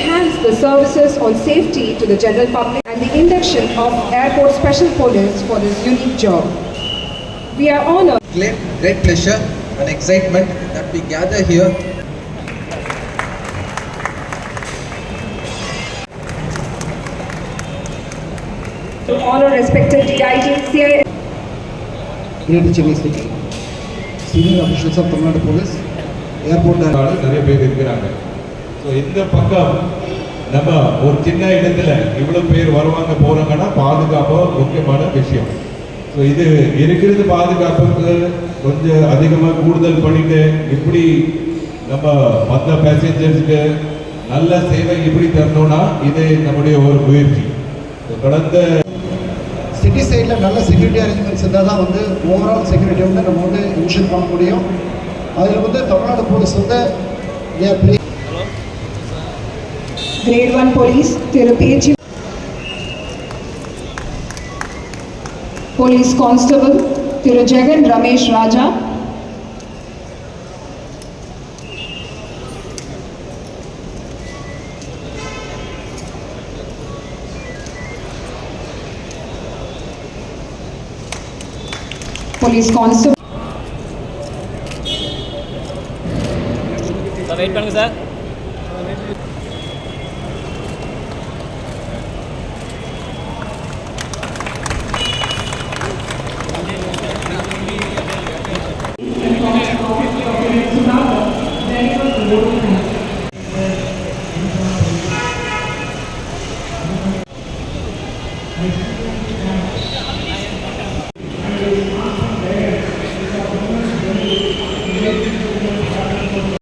enhance the services on safety to the general public and the induction of Airport Special Police for this unique job. We are honored. Great, great pleasure and excitement that we gather here. To honor respected DIG, CIS, Greater Chennai City, senior officials of Tamil Nadu Police, airport நிறைய பேர் இருக்கிறாங்க. So இந்த பக்கம் நம்ம ஒரு சின்ன இடத்துல இவ்வளோ பேர் வருவாங்க போகிறாங்கன்னா பாதுகாப்பு முக்கியமான விஷயம். ஸோ இது இருக்கிறது பாதுகாப்புக்கு கொஞ்சம் அதிகமாக கூடுதல் பண்ணிட்டு இப்படி நம்ம மற்ற பேசஞ்சர்ஸ்க்கு நல்ல சேவை இப்படி தரணும்னா இது நம்முடைய ஒரு முயற்சி. கடந்த சிட்டி சைடில் நல்ல செக்யூரிட்டி அரேஞ்ச்மெண்ட்ஸ் இருந்தால் தான் வந்து ஓவரால் செக்யூரிட்டி வந்து நம்ம வந்து இன்ஷூர் பண்ண முடியும். அதில் வந்து தமிழ்நாடு போலீஸ் வந்து ஏ பிளே Grade 1 Police, Thiru PH. Police Constable, Thiru Jagan Ramesh Raja. Police Constable. Wait பண்ணுங்க சார்